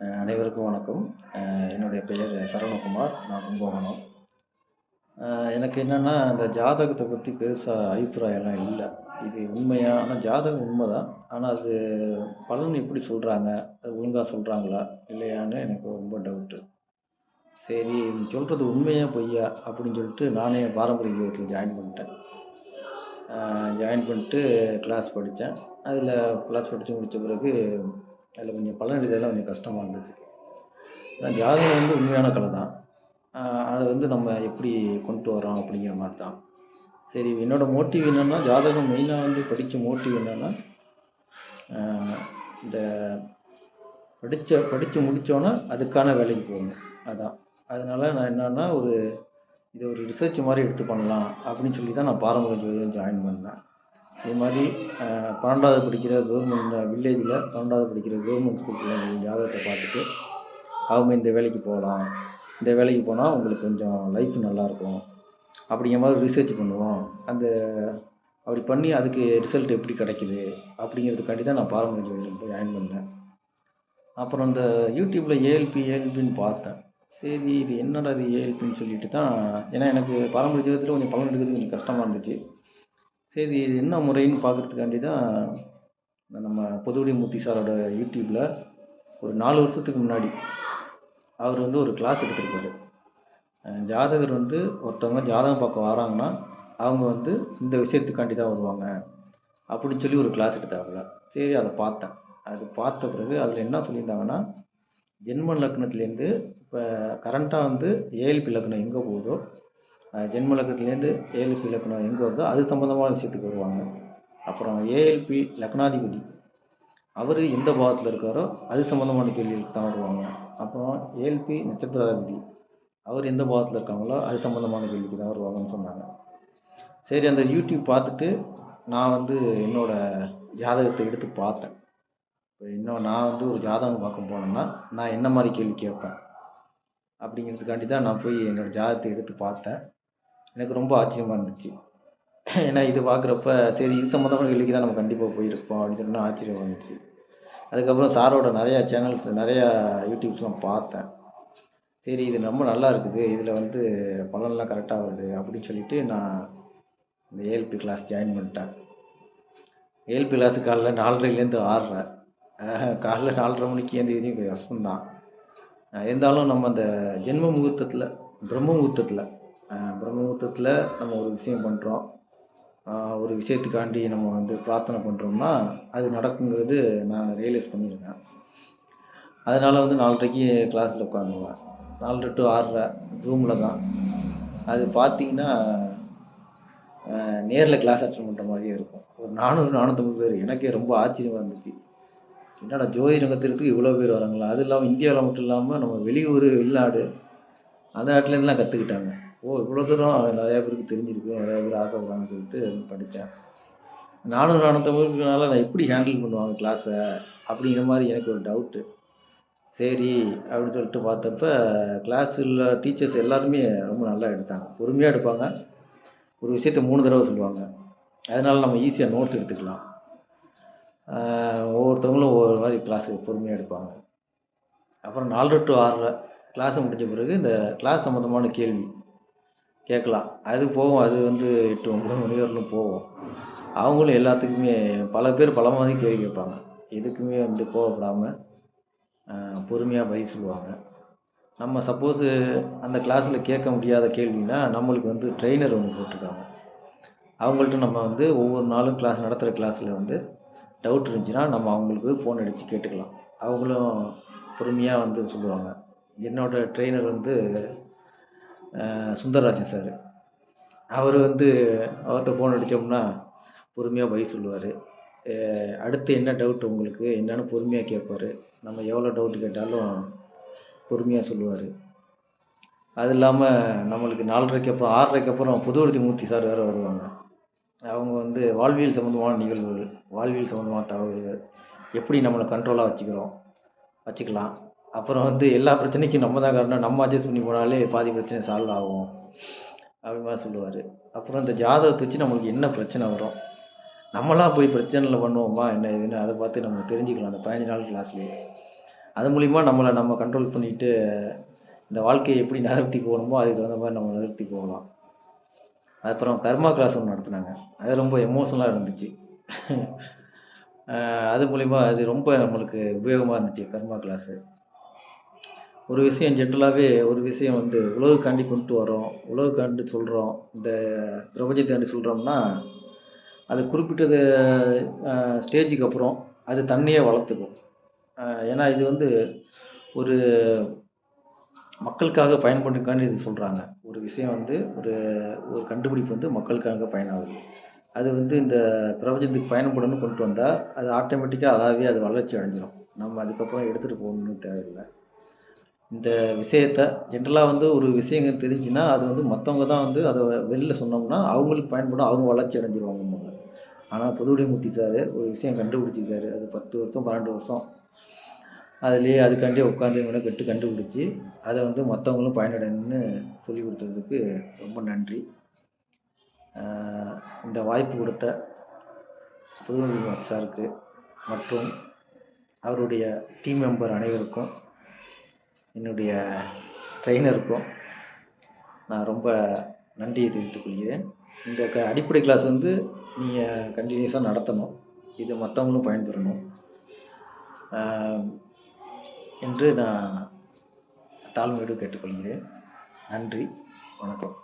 அனைவருக்கும் வணக்கம். என்னுடைய பெயர் சரவணகுமார். நான் கும்பகோணம். எனக்கு என்னென்னா இந்த ஜாதகத்தை பற்றி பெருசாக அபிப்பிராயம்லாம் இல்லை. இது உண்மையா ஆனால் ஜாதகம் உண்மை தான் ஆனால் அது பலன் எப்படி சொல்கிறாங்க அது ஒழுங்காக சொல்கிறாங்களா இல்லையான்னு எனக்கு ரொம்ப டவுட்டு சரி சொல்கிறது உண்மையா பொய்யா? அப்படின்னு சொல்லிட்டு நானே பாரம்பரிய ஜோதிடத்தில் ஜாயின் பண்ணிட்டேன். ஜாயின் பண்ணிட்டு கிளாஸ் படித்தேன் அதில் கிளாஸ் படித்து முடித்த பிறகு அதில் கொஞ்சம் பலன் எடுக்கிறதுலாம் கொஞ்சம் கஷ்டமாக இருந்துச்சு. ஏன்னா ஜாதகம் வந்து உண்மையான கலை தான். அதை வந்து நம்ம எப்படி கொண்டு வரோம் அப்படிங்கிற மாதிரி தான். சரி என்னோடய மோட்டிவ் என்னென்னா ஜாதகம் மெயினாக வந்து படித்த மோட்டிவ் என்னென்னா இந்த படித்த படித்து முடித்தோன்னே அதுக்கான வேலைக்கு போகணும். அதான். அதனால் நான் என்னென்னா ஒரு இது ஒரு ரிசர்ச் மாதிரி எடுத்து பண்ணலாம் அப்படின்னு சொல்லி தான் நான் பாரம்பரிய ஜோதிடம் ஜாயின் பண்ணேன். இது மாதிரி பன்னெண்டாவது படிக்கிற கவர்மெண்ட் வில்லேஜில் பன்னெண்டாவது படிக்கிற கவர்மெண்ட் ஸ்கூல் பிள்ளைங்க ஜாதகத்தை பார்த்துட்டு அவங்க இந்த வேலைக்கு போகலாம். இந்த வேலைக்கு போனால் உங்களுக்கு கொஞ்சம் லைஃப் நல்லாயிருக்கும் அப்படிங்கிற மாதிரி ரிசர்ச் பண்ணுவோம். அந்த அப்படி பண்ணி அதுக்கு ரிசல்ட் எப்படி கிடைக்கிது? அப்படிங்கிறதுக்காண்டி தான் நான் பாரம்பரிய ஜோதிடம் போய் ஜாயின் பண்ணேன். அப்புறம் இந்த யூடியூப்பில் ஏஎல்பி ஏஎல்பின்னு பார்த்தேன். சரி இது என்னடா இது ஏஎல்பின்னு சொல்லிட்டு தான் ஏன்னா எனக்கு பாரம்பரிய ஜோதிடத்தில் கொஞ்சம் பலன் எடுக்கிறது கொஞ்சம் கஷ்டமாக இருந்துச்சு. சரி இது என்ன முறைன்னு பார்க்குறதுக்காண்டி தான் நம்ம பொதுவுடி மூர்த்தி சாரோட யூடியூப்பில் ஒரு நாலு வருஷத்துக்கு முன்னாடி அவர் வந்து ஒரு கிளாஸ் எடுத்திருப்பாரு. ஜாதகர் வந்து ஒருத்தவங்க ஜாதகம் பார்க்க வராங்கன்னா அவங்க வந்து இந்த விஷயத்துக்காண்டி தான் வருவாங்க அப்படின்னு சொல்லி ஒரு கிளாஸ் எடுத்தாப்புல. சரி அதை பார்த்தேன். அது பார்த்த பிறகு அதில் என்ன சொல்லியிருந்தாங்கன்னா ஜென்ம லக்னத்துலேருந்து இப்போ கரண்ட்டாக வந்து ஏஎல்பி லக்னம் எங்கே போகுதோ அஹ் ஏஎல்பி லக்னம் எங்கே வருதோ அது சம்மந்தமான விஷயத்துக்கு வருவாங்க. அப்புறம் ஏஎல்பி லக்னாதிபதி அவர் எந்த பாவத்தில் இருக்காரோ அது சம்மந்தமான கேள்விகளுக்கு தான் வருவாங்க. அப்புறம் ஏஎல்பி நட்சத்திராதிபதி அவர் எந்த பாவத்தில் இருக்காங்களோ அது சம்மந்தமான கேள்விக்கு தான் வருவாங்கன்னு சொன்னாங்க. சரி அந்த யூடியூப் பார்த்துட்டு நான் வந்து என்னோடய ஜாதகத்தை எடுத்து பார்த்தேன். இப்போ இன்னும் நான் வந்து ஒரு ஜாதகம் பார்க்க போனேன்னா நான் என்ன மாதிரி கேள்வி கேட்பேன்? அப்படிங்கிறதுக்காண்டி தான் நான் போய் என்னோடய ஜாதகத்தை எடுத்து பார்த்தேன். எனக்கு ரொம்ப ஆச்சரியமாக இருந்துச்சு. ஏன்னா இது பார்க்குறப்ப சரி இது சம்மந்தமான கேள்விக்கு தான் நம்ம கண்டிப்பாக போயிருப்போம் அப்படின்னு சொன்னால் ஆச்சரியம் வந்துச்சு. அதுக்கப்புறம் சாரோட நிறையா சேனல்ஸ் நிறையா யூடியூப்ஸ்லாம் பார்த்தேன். சரி இது ரொம்ப நல்லா இருக்குது. இதில் வந்து பலன்லாம் கரெக்டாக வருது அப்படின்னு சொல்லிட்டு நான் இந்த ஏஎல்பி கிளாஸ் ஜாயின் பண்ணிட்டேன். ஏஎல்பி கிளாஸு காலைல நாலரைலேருந்து ஆறரை. காலைல நாலரை மணிக்கு எழுந்திரிச்சு கொஞ்சம் கஷ்டம்தான் இருந்தாலும் நம்ம அந்த ஜென்ம முகூர்த்தத்தில் பிரம்ம முகூர்த்தத்தில் பிரம்மமுகூர்த்தத்தில் நம்ம ஒரு விஷயம் பண்ணுறோம் ஒரு விஷயத்துக்காண்டி நம்ம வந்து பிரார்த்தனை பண்ணுறோம்னா அது நடக்குங்கிறது நான் ரியலைஸ் பண்ணியிருக்கேன் அதனால் வந்து நாலரைக்கு கிளாஸில் உட்காந்துருவேன். நாலரை டு ஆறரை ஜூமில் தான். அது பார்த்தீங்கன்னா நேரில் கிளாஸ் அட்டன் பண்ணுற மாதிரியே இருக்கும். ஒரு நானூறு நானூற்றம்பது பேர். எனக்கே ரொம்ப ஆச்சரியமாக இருந்துச்சு. என்னடா ஜோதி ரங்கத்திற்கு இவ்வளோ பேர் வராங்களா? அது இல்லாமல் இந்தியாவில் மட்டும் இல்லாமல் நம்ம வெளியூர் வெளிநாடு அந்த நாட்டிலேருந்துலாம் கற்றுக்கிட்டாங்க ஓ இவ்வளோ தூரம் நிறையா பேருக்கு தெரிஞ்சிருக்கு நிறையா பேர் ஆசைப்படுறாங்கன்னு சொல்லிட்டு படித்தேன். நானும் நானூற்றம்பதுனால நான் எப்படி ஹேண்டில் பண்ணுவாங்க கிளாஸை அப்படிங்கிற மாதிரி எனக்கு ஒரு டவுட்டு சரி அப்படின்னு சொல்லிட்டு பார்த்தப்ப கிளாஸில் டீச்சர்ஸ் எல்லாருமே ரொம்ப நல்லா எடுத்தாங்க. பொறுமையாக எடுப்பாங்க. ஒரு விஷயத்த மூணு தடவை சொல்லுவாங்க. அதனால் நம்ம ஈஸியாக நோட்ஸ் எடுத்துக்கலாம். ஒவ்வொருத்தவங்களும் ஒவ்வொரு மாதிரி கிளாஸு பொறுமையாக எடுப்பாங்க. அப்புறம் நாலு டு ஆறரை கிளாஸ் முடிஞ்ச பிறகு இந்த கிளாஸ் சம்மந்தமான கேள்வி. கேட்கலாம். அது போகும் அது வந்து எட்டு ஒம்பது மணி வரலும் போகும். அவங்களும் எல்லாத்துக்குமே பல பேர் பல மாதிரி கேள்வி கேட்பாங்க. எதுக்குமே வந்து கோவப்படாமல் பொறுமையாக பதில் சொல்லுவாங்க. நம்ம சப்போஸு அந்த கிளாஸில் கேட்க முடியாத கேள்வினா நம்மளுக்கு வந்து ட்ரெயினர் ஒன்று போட்டிருக்காங்க. அவங்கள்ட்ட நம்ம வந்து ஒவ்வொரு நாளும் கிளாஸ் நடத்துகிற கிளாஸில் வந்து டவுட் இருந்துச்சுன்னா நம்ம அவங்களுக்கு ஃபோன் அடித்து கேட்டுக்கலாம். அவங்களும் பொறுமையாக வந்து சொல்லுவாங்க. என்னோடய ட்ரெயினர் வந்து சுந்தரராஜன் சார். அவர் வந்து அவர்கிட்ட ஃபோன் அடித்தோம்னா பொறுமையாக பதில் சொல்லுவார். அடுத்து என்ன டவுட் உங்களுக்கு என்னன்னு பொறுமையாக கேட்பாரு. நம்ம எவ்வளோ டவுட் கேட்டாலும் பொறுமையாக சொல்லுவார். அது இல்லாமல் நம்மளுக்கு நாலரைக்கு அப்புறம் ஆறரைக்கு அப்புறம் புதுவர்த்தி மூர்த்தி சார் வேறு வருவாங்க. அவங்க வந்து வாழ்வியல் சம்மந்தமான நிகழ்வுகள் வாழ்வியல் சம்மந்தமான தகவல்கள் எப்படி நம்மளை கண்ட்ரோலாக வச்சுக்கிறோம் வச்சுக்கலாம். அப்புறம் வந்து எல்லா பிரச்சனைக்கும் நம்ம தான் காரணம். நம்ம அட்ஜஸ்ட் பண்ணி போனாலே பாதி பிரச்சனை சால்வ் ஆகும். அப்படி மாதிரி சொல்லுவார். அப்புறம் இந்த ஜாதகத்தை வச்சு நம்மளுக்கு என்ன பிரச்சனை வரும்? நம்மளாம் போய் பிரச்சனையில் பண்ணுவோமா? என்ன இதுன்னு அதை பார்த்து நம்ம தெரிஞ்சுக்கலாம். அந்த பதினஞ்சு நாள் கிளாஸ்லேயே அது மூலிமா நம்மளை நம்ம கண்ட்ரோல் பண்ணிட்டு இந்த வாழ்க்கையை எப்படி நகர்த்தி போகணுமோ அதுக்கு தகுந்த மாதிரி நம்ம நகர்த்தி போகலாம். அப்புறம் கர்மா கிளாஸ் ஒன்று நடத்துனாங்க. அது ரொம்ப எமோஷனலாக இருந்துச்சு. அது மூலிமா அது ரொம்ப நம்மளுக்கு உபயோகமாக இருந்துச்சு கர்மா கிளாஸு ஒரு விஷயம் ஜென்ரலாகவே ஒரு விஷயம் வந்து உலகுக்காண்டி கொண்டு வரோம் உலகுக்காண்டி சொல்கிறோம் இந்த பிரபஞ்சத்தாண்டி சொல்கிறோம்னா அது குறிப்பிட்டது ஸ்டேஜுக்கு அப்புறம் அது தன்னையே வளர்த்துக்கும். ஏன்னா இது வந்து ஒரு மக்களுக்காக பயன்படுக்காண்டி இது சொல்கிறாங்க ஒரு விஷயம் வந்து ஒரு ஒரு கண்டுபிடிப்பு வந்து மக்களுக்காக பயனாகுது. அது வந்து இந்த பிரபஞ்சத்துக்கு பயணப்படணும்னு கொண்டு வந்தால் அது ஆட்டோமேட்டிக்காக அதாவே அது வளர்ச்சி அடைஞ்சிரும். நம்ம அதுக்கப்புறம் எடுத்துகிட்டு போகணும்னு தேவையில்லை. இந்த விஷயத்த ஜென்ரலாக வந்து ஒரு விஷயங்கள் தெரிஞ்சுன்னா அது வந்து மற்றவங்க தான் வந்து அதை வெளியில் சொன்னோம்னா அவங்களுக்கு பயன்படும் அவங்க வளர்ச்சி அடைஞ்சிருவாங்க ஆனால் புதுவுடைமூர்த்தி சார் ஒரு விஷயம் கண்டுபிடிச்சிருக்காரு. அது பத்து வருஷம் பன்னெண்டு வருஷம். அதுலேயே அதுக்காண்டி உட்காந்து மெனக்கெட்டு கண்டுபிடிச்சி அதை வந்து மற்றவங்களும் பயனடையணும்னு சொல்லி கொடுத்ததுக்கு ரொம்ப நன்றி. இந்த வாய்ப்பு கொடுத்த புதுவுடைமூர்த்தி சாருக்கு மற்றும் அவருடைய டீம் மெம்பர் அனைவருக்கும் என்னுடைய ட்ரெயினருக்கும் நான் ரொம்ப நன்றியை தெரிவித்துக் கொள்கிறேன். இந்த க அடிப்படை கிளாஸ் வந்து நீங்கள் கண்டினியூஸாக நடத்தணும். இது மற்றவங்களும் பயன்பெறணும். என்று நான் தாழ்மையோடு கேட்டுக்கொள்கிறேன். நன்றி. வணக்கம்.